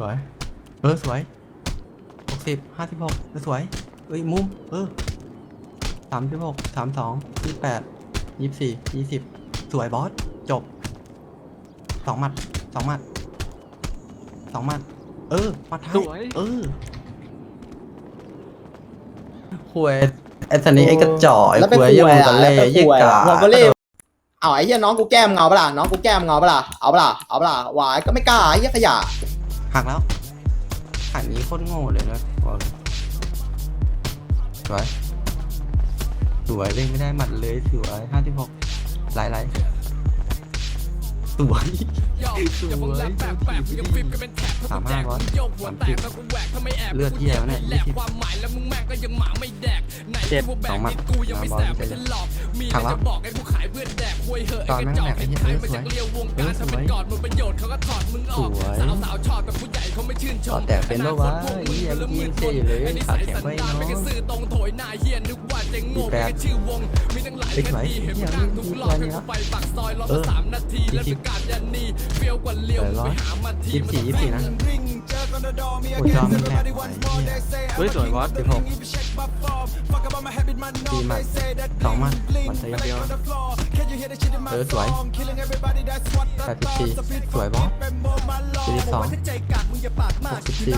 สวย เออสวยหกสิบห้าสิบหกสวย เอ้ยมุมเออสามสิบหกสามสองยี่แปดยี่สี่ยี่สิบสวยบอส จบสองหมัดสองหมัดสองหมัด เออหมัดท้ายสวยเออหวยไอ้สันนี้ไอ้กระจอกไอ้แล้วไปหวยคุยยังอะมึงกันแล้เล่วไปยี่คุยกาอะหัวก็เล่เอาไอ้เหี้ยน้องกูแก้มเงาปะล่ะน้องกูแก้มเงาปะล่ะเอาปะล่ะเอาปะล่ะหวายก็ไม่กล้าไอ้เหี้ยขยะ หักแล้วหักนี้โคตรโง่เลยนะบอกเลยสวยสวยเล่นไม่ได้หมัดเลยสวยห้าสิบหกหลไหลายสวยสวยสามห้าร้อยสามสิบเลือดที่แล้วเนี่ยยี่สิบเจ็ดสองหมัดมาบอลไปเลยหักแล้วตอนแม่งแหลกไอ้เหี้ยเออสวยเออสวยสวย ต่อแต่เป็นแล้ววะไอ้เหี้ยเมื่อกี้ยังเสียอยู่เลยขาแข็งไว้เนาะสี่แปดไปไหนเหี้ยมึงดูตัวนี้แล้วเออยี่สิบเดี๋ยวร้อยยี่สิบสี่ยี่สิบสี่นะโอ้จอมันแหลกไปเหี้ยเฮ้ยสวยบอสสิบหกสี่หมัดสองหมัดหมัดเดียวเออสวยแปดสิบสี่สวยบอส สี่สิบสองหกสิบสี่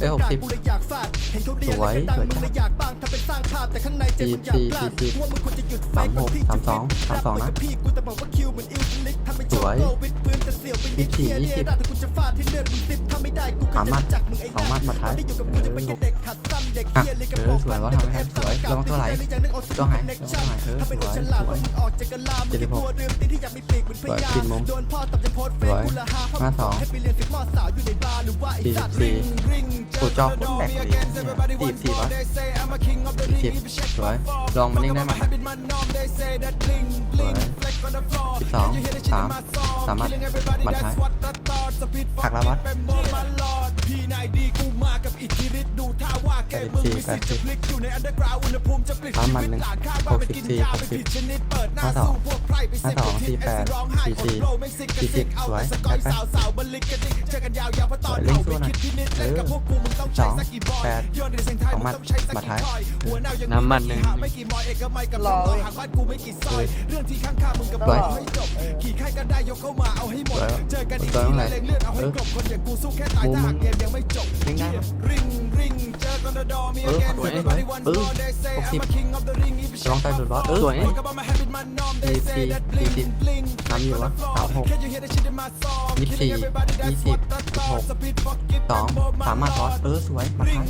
เอ้ยหกสิบสวยสวยจ้าสี่สี่สี่สิบสามหกสามสองสามสองนะสวย ยี่สิบสี่ยี่สิบสามหมัดสองหมัดหมัดท้ายเออหกอะเออสวยบอสทำให้สวยระวังตัวไหลตัวหายระวังตัวหายเออสวยสวยเจ็ดสิบหกสวยปิดมุมสวยห้าสองสี่สี่โอ้จอโคตรแตกเลยสี่สิบสี่วะ สิบสวยลองมันนิ่งได้ไหมสวยสิบสองสามสามารถมัดท้ายหักแล้ววัด สิบสี่แปดสิบสามมันหนึ่งหกสิบสี่หกสิบห้าสองห้าสองสี่แปดสี่สี่สี่สิบสวยไปไปสวยเล่นตัวหน่อยเออสองแปดสองมัดมัดท้ายน้ำมันหนึ่งรอเว้ยสวยสวยสวยตัวตรงไหนเออมุมมึงนิ่งได้ปะ เออสวยสวยเออหกสิบลองใส่สุดบอสเออสวยสี่สี่สี่สิบนำอยู่วะสามหกยี่สิบสี่ยี่สิบหกสองสามหมัดบอสเออสวยมาท้าย